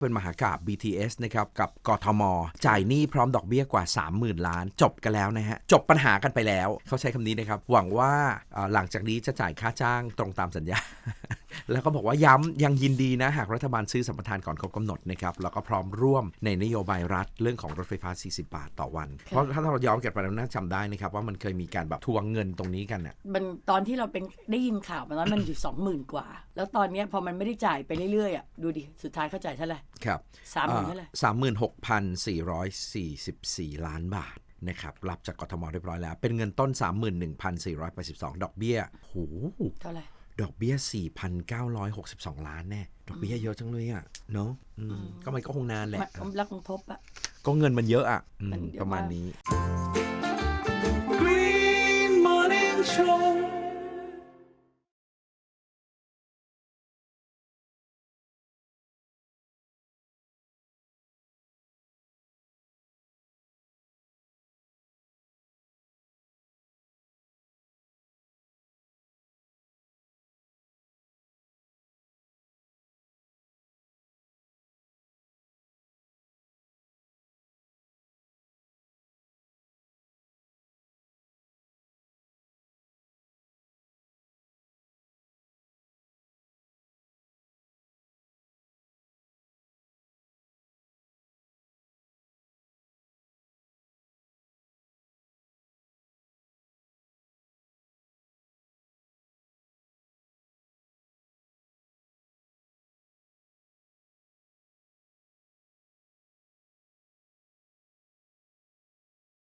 เป็นมหากาบ BTS นะครับกับกทม จ่ายหนี้พร้อมดอกเบี้ยกว่า 30,000 ล้าน จบกันแล้วนะฮะ จบปัญหากันไปแล้ว เขาใช้คำนี้นะครับ หวังว่าหลังจากนี้จะจ่ายค่าจ้างตรงตามสัญญา แล้วก็บอกว่าย้ำยังยินดีนะ หากรัฐบาลซื้อสัมปทานก่อนครบกำหนดนะครับแล้วก็พร้อมร่วมในนโยบายรัฐเรื่องของรถไฟฟ้า 40 บาทต่อวัน เพราะถ้าเราย้อนกลับไปเราน่าจำได้นะครับว่ามันเคยมีการแบบทวงเงินตรงนี้กันน่ะมันตอนที่เราเป็นได้ยินข่าวมาตอนนนมันอยู่สองหมื่นกว่า แล้วตอนเนี้ยพอมันไม่ได้จ่ายไปเรื่อยๆอะดูดิสุดท้ายเขาจ่ายเท่าไหร่ครับสามหมื่นเท่าไหร่สามหมื่นหกพันสี่ร้อยสี่สิบสี่ล้านบาทนะครับรับจากกทมเรียบร้อยแล้ว เป็นเงินต้น 31,482 ดอกเบี้ยโหเท่าไหร่ ดอกเบี้ย 4,962 ล้านแน่ ดอกเบี้ยเยอะจังเลยอะ เนาะอืมก็มันก็คงนานแหละมันแล้วคงทบอะก็เงินมันเยอะอะอืมมันเยอะประมาณมากนี้